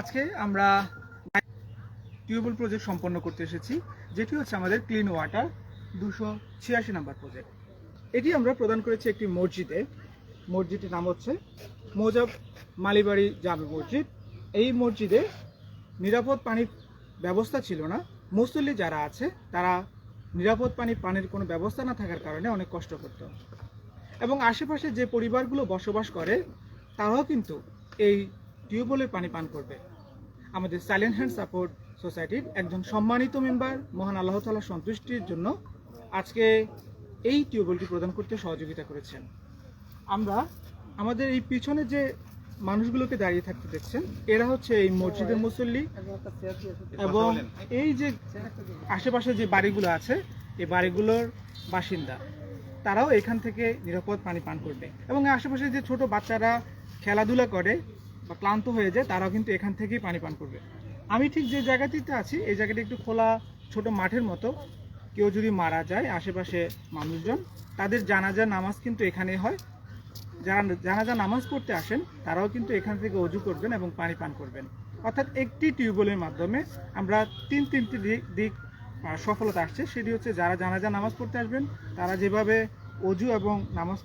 আজকে আমরা tubewell project সম্পন্ন করতে এসেছি, যেটি হচ্ছে আমাদের ক্লিন ওয়াটার দুশো ছিয়াশি নাম্বার প্রজেক্ট এটি আমরা প্রদান করেছি একটি মসজিদে। মসজিদটির নাম হচ্ছে মোজাব মালিবাড়ি জামে মসজিদ। এই মসজিদে নিরাপদ পানির ব্যবস্থা ছিল না। মুসল্লি যারা আছে, তারা নিরাপদ পানি পানির কোনো ব্যবস্থা না থাকার কারণে অনেক কষ্ট করত। এবং আশেপাশে যে পরিবারগুলো বসবাস করে, তারাও কিন্তু এই টিউবওয়েলের পানি পান করবে। আমাদের সাইলেন্ট হ্যান্ড সাপোর্ট সোসাইটির একজন সম্মানিত মেম্বার মহান আল্লাহ তালা সন্তুষ্টির জন্য আজকে এই টিউবওয়েলটি প্রদান করতে সহযোগিতা করেছেন। আমরা আমাদের এই পিছনে যে মানুষগুলোকে দাঁড়িয়ে থাকতে দেখছেন, এরা হচ্ছে এই মসজিদের মুসল্লি এবং এই যে আশেপাশে যে বাড়িগুলো আছে, এই বাড়িগুলোর বাসিন্দা, তারাও এখান থেকে নিরাপদ পানি পান করবে। এবং আশেপাশে যে ছোট বাচ্চারা খেলাধুলা করে বা ক্লান্ত হয়ে যায়, তারাও কিন্তু এখান থেকেই পানি পান করবে। আমি ঠিক যে জায়গাটিতে আছি, এই জায়গাটি একটু খোলা, ছোট মাঠের মতো। কেউ যদি মারা যায়, আশেপাশে মানুষজন, তাদের জানাজা নামাজ কিন্তু এখানে হয়। যারা জানাজা নামাজ পড়তে আসেন, তারাও কিন্তু এখান থেকে অজু করবেন এবং পানি পান করবেন। অর্থাৎ একটি টিউবওয়েলের মাধ্যমে আমরা তিন, তিনটি দিক দিক সফলতা আসছে। সেটি হচ্ছে যারা জানাজা নামাজ পড়তে আসবেন, তারা যেভাবে অজু এবং নামাজ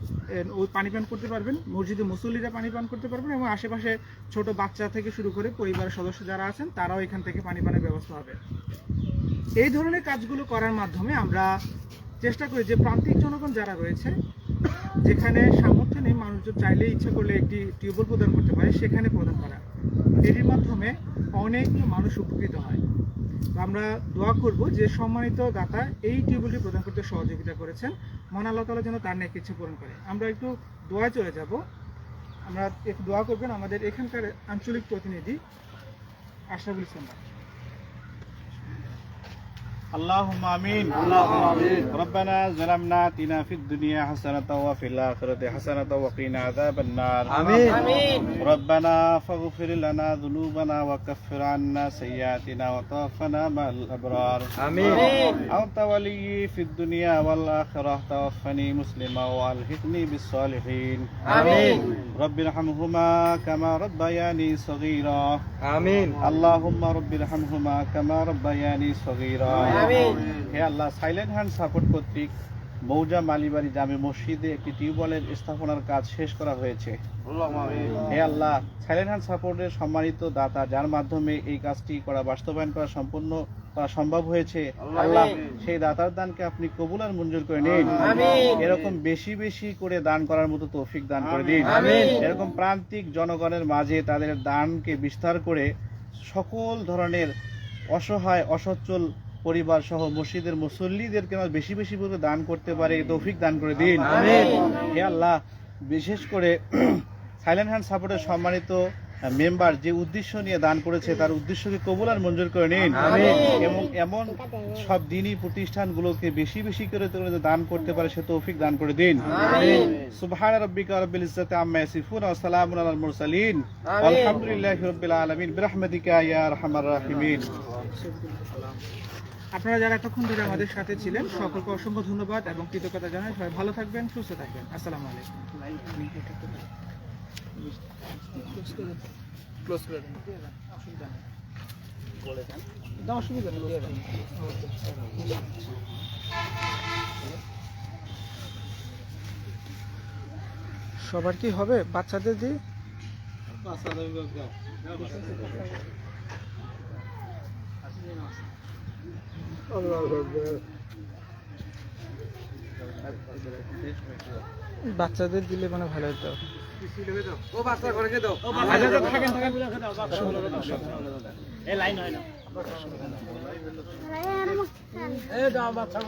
পানি পান করতে পারবেন, মসজিদে মুসল্লিরা পানি পান করতে পারবেন এবং আশেপাশে ছোট বাচ্চা থেকে শুরু করে পরিবারের সদস্য যারা আছেন, তারাও এখান থেকে পানি পানের ব্যবস্থা হবে। এই ধরনের কাজগুলো করার মাধ্যমে আমরা চেষ্টা করি যে প্রান্তিক জনগণ যারা রয়েছে, যেখানে সামর্থ্য নেই, মানুষজন চাইলে ইচ্ছা করলে একটি টিউবওয়েল প্রদান করতে পারে, সেখানে প্রদান করা। এটির মাধ্যমে অনেক মানুষ উপকৃত হয়। আমরা দোয়া করব যে সম্মানিত দাতা এই টিউবওয়েলটি প্রদান করতে সহযোগিতা করেছেন। মহান আল্লাহ তালা যেন তার নেই কিছু পূরণ করে। আমরা একটু দোয়া চলে যাব। আমরা একটু দোয়া করবেন আমাদের এখানকার আঞ্চলিক প্রতিনিধি আশরাফুল ইসলাম। اللهم آمين. اللهم آمين. ربنا ظلمنا اتنا في الدنيا حسنة وفي الآخرة حسنة وقنا عذاب النار. آمين. آمين. ربنا فاغفر لنا ذنوبنا وكفر عنا سيئاتنا وتوفنا مع الأبرار. آمين. أنت ولي في الدنيا والآخرة. توفني مسلما وألحقني بالصالحين. آمين. رب ارحمهما كما ربياني صغيرا. آمين. اللهم رب ارحمهما كما ربياني صغيرا. آمين. হে আল্লাহ সাইলেন্ট হ্যান্ড সাপোর্ট কর্তৃক মৌজা মালিবাড়ি জামে মসজিদে একটি টিউবওয়েলের স্থাপনার কাজ শেষ করা হয়েছে। হে আল্লাহ সাইলেন্ট হ্যান্ড সাপোর্টের সম্মানিত দাতা যার মাধ্যমে এই কাজটি করা বাস্তবায়ন করা সম্পূর্ণ করা সম্ভব হয়েছে আল্লাহ সেই দাতার দানকে আপনি কবুল আর মঞ্জুর করে নিন। এরকম বেশি বেশি করে দান করার মতো তৌফিক দান করে দিন। এরকম প্রান্তিক জনগণের মাঝে তাদের দানকে বিস্তার করে সকল ধরনের অসহায় অসচ্ছল পরিবার সহ মসজিদের মুসল্লিদেরকে আমরা বেশি বেশি করে দান করতে পারে তৌফিক দান করে দিন আমিন। হে আল্লাহ বিশেষ করে সাইলেন্ট হ্যান্ড সাপোর্টের সম্মানিত মেম্বার যে উদ্দেশ্য নিয়ে দান করেছে তার উদ্দেশ্যকে কবুল আর মঞ্জুর করে নিন। এবং এমন সব দিনই প্রতিষ্ঠানগুলোকে বেশি বেশি করে দান করতে পারে সে তৌফিক দান করে দিন। সুবহান রাব্বিকা রাব্বিল ইজ্জাতি আম্মা ইয়াসিফুন ওয়া সালামুন আলাল মুরসালিন। আলহামদুলিল্লাহি রাব্বিল আলামিন। বিরহমাতিকা ইয়া আরহামার রাহিমিন। আপনারা যারা এতক্ষণ ধরে আমাদের সাথে ছিলেন সকলকে অসংখ্য ধন্যবাদ এবং কৃতজ্ঞতা জানাই। সবাই ভালো থাকবেন সুস্থ থাকবেন। আসসালামু আলাইকুম। ক্লোজ করে দেন। অসুবিধা নেই না, অসুবিধা নেই দিয়ে দেন। সবার কি হবে? বাচ্চাদের দিয়ে? বাচ্চাদের দিলে মানে ভালো হতো। ও বাচ্চা করে দাও। আচ্ছা, আচ্ছা, থাকেন, থাকেন। এ দাও বাচ্চা